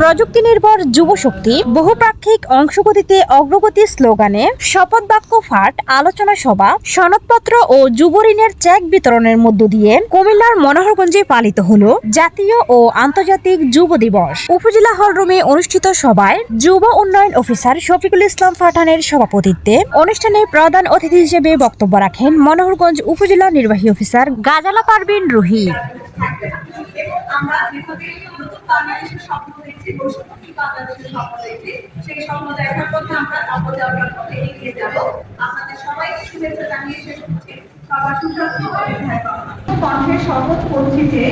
প্রযুক্তি নির্ভর যুবশক্তি বহুপাক্ষিক অংশগতিতে অগ্রগতি স্লোগানে শপথ বাক্য ফাট, আলোচনা সভা, সনদপত্র ও যুব ঋণের চেক বিতরণের মধ্য দিয়ে কুমিল্লার মনোহরগঞ্জে পালিত হল জাতীয় ও আন্তর্জাতিক যুব দিবস। উপজেলা হলরুমে অনুষ্ঠিত সভায় যুব উন্নয়ন অফিসার শফিকুল ইসলাম ফারহানের সভাপতিত্বে অনুষ্ঠানে প্রধান অতিথি হিসেবে বক্তব্য রাখেন মনোহরগঞ্জ উপজেলা নির্বাহী অফিসার গাজালা পারবিন রুহি। এবং আমরা দীর্ঘদিন নতুন বাংলাদেশের স্বপ্ন দেখছি বৈষম্যহীন বাংলাদেশের স্বপ্ন দেখছি সেই স্বপ্ন দেখার পথে আমরা অপযাত্রার পথে এগিয়ে যাব আপনাদের সবাইকে শুভেচ্ছা জানিয়ে শেষ করছি সবার সুস্বাস্থ্য। কণ্ঠে শপথ করছি যে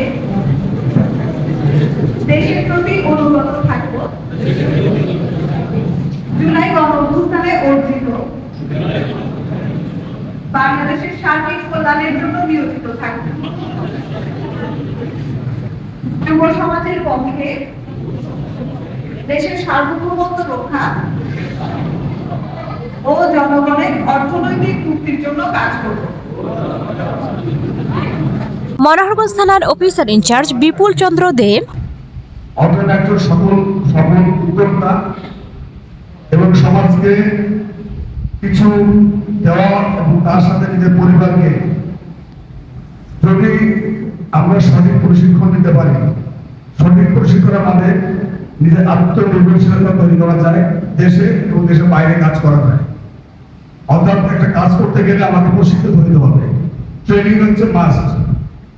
দেশের প্রতি অনুগত থাকব জুলাই গণ অভ্যুত্থানে অর্জিত বাংলাদেশের সার্বিক কল্যাণের জন্য নিয়োজিত থাকব। যুব সমাজের পক্ষে দেশের সার্বভৌমত্ব রক্ষা ও জনগণের অর্থনৈতিক মুক্তির জন্য কাজ করব। মনোহরগঞ্জ থানার অফিসার ইনচার্জ বিপুল চন্দ্র দেব একজন সকল সফল উদ্যোক্তা এবং সমাজকে কিছু দেওয়া এবং তার সাথে নিজের পরিবারকে যদি আমরা সঠিক প্রশিক্ষণ দিতে পারি, সঠিক প্রশিক্ষণের মাধ্যমে নিজের আত্মনির্ভরশীলতা তৈরি করা যায় দেশে এবং দেশের বাইরে কাজ করা যায়। অর্থাৎ একটা কাজ করতে গেলে আমাকে প্রশিক্ষিত হইতে হবে। ট্রেনিং হচ্ছে মাস্ট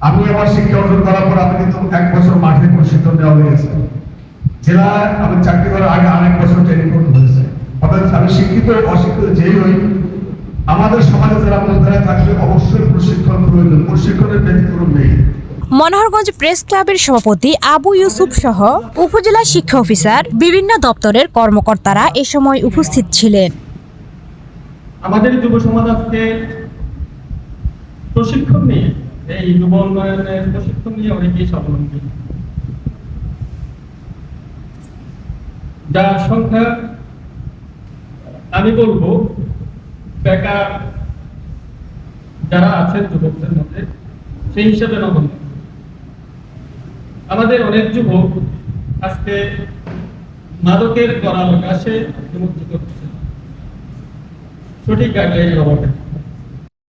আমি আমার শিক্ষা অর্জন করার পর আমি কিন্তু এক বছর মাঠে প্রশিক্ষণ দেওয়া হয়েছে জেলায় আমি চাকরি করার আগে আরেক বছর ট্রেনিং করতে হয়েছে অর্থাৎ আমি শিক্ষিত অশিক্ষিত যেই হই আমাদের সমাজে যারা মূলধারায় থাকবে অবশ্যই প্রশিক্ষণ প্রয়োজন। প্রশিক্ষণের ব্যতিক্রম নেই। মনোহরগঞ্জ প্রেস ক্লাবের সভাপতি আবু ইউসুফ সহ উপজেলা শিক্ষা অফিসার বিভিন্ন দপ্তরের কর্মকর্তারা এ সময় উপস্থিত ছিলেন। আমাদের যুব সমাজ আজকে প্রশিক্ষণ নিয়ে এই যুব উন্নয়নের প্রশিক্ষণ নিয়ে অনেকেই স্বাবলম্বী। যার সংখ্যা আমি বলব, বেকার যারা আছেন যুবকদের মধ্যে, সেই হিসাবে নগণ্য। আমাদের অনেক যুবক আজকে মাদকের করার কাছে নিমজ্জিত হচ্ছে। সঠিক গাইডলাইনের অভাবে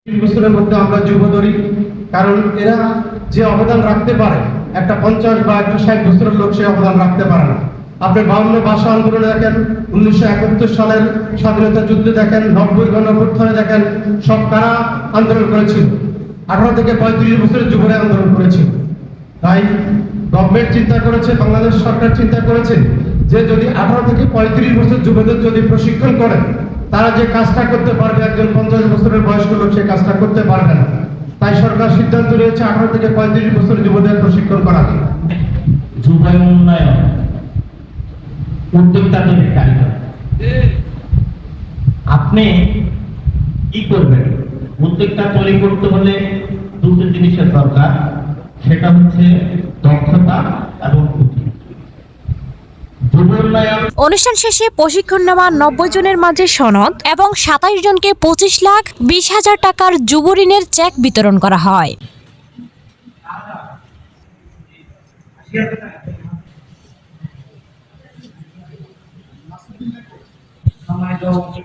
তিন বছরের মধ্যে আমরা যুব ধরি কারণ এরা যে অবদান রাখতে পারে, একটা পঞ্চাশ বা একটা ষাট বছরের লোক সে অবদান রাখতে পারে না। আপনি বাউন্ন ভাষা আন্দোলনে দেখেন, উনিশশো একাত্তর সালের স্বাধীনতা যুদ্ধে দেখেন, নব্বই গণঅভ্যুত্থানে দেখেন, সব কারা আন্দোলন করেছিল? আঠারো থেকে পঁয়ত্রিশ বছরের যুবরা আন্দোলন করেছিল। তাই গভর্নমেন্ট চিন্তা করেছে, বাংলাদেশ সরকার চিন্তা করেছে যে যদি আঠারো থেকে পঁয়ত্রিশ বছর যুবদের যদি প্রশিক্ষণ করে, তারা যে কাজটা করতে পারবে, একজন পঞ্চাশ বছরের বয়স্ক লোক সে কাজটা করতে পারবে না। তাই সরকার সিদ্ধান্ত নিয়েছে, আঠারো থেকে পঁয়ত্রিশ বছর যুবদের প্রশিক্ষণ করা। উন্নয়ন। উদ্যোক্তা তৈরির কারিগর। আপনি কি করবেন? উদ্যোক্তা তৈরি করতে হলে দুটো জিনিসের দরকার। সেটা হচ্ছে দক্ষতা এবং অনুষ্ঠান শেষে প্রশিক্ষণ নেওয়া নব্বই জনের মাঝে সনদ এবং সাতাশ জনকে পঁচিশ লাখ বিশ হাজার টাকার যুব ঋণের চেক বিতরণ করা হয়।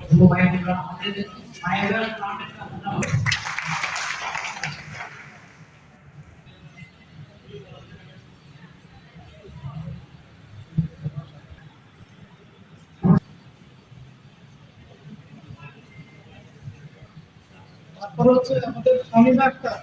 যুব ভাইয়েরা আমাদের ভাইয়েরা তারপর হচ্ছে আমাদের ডাক্তার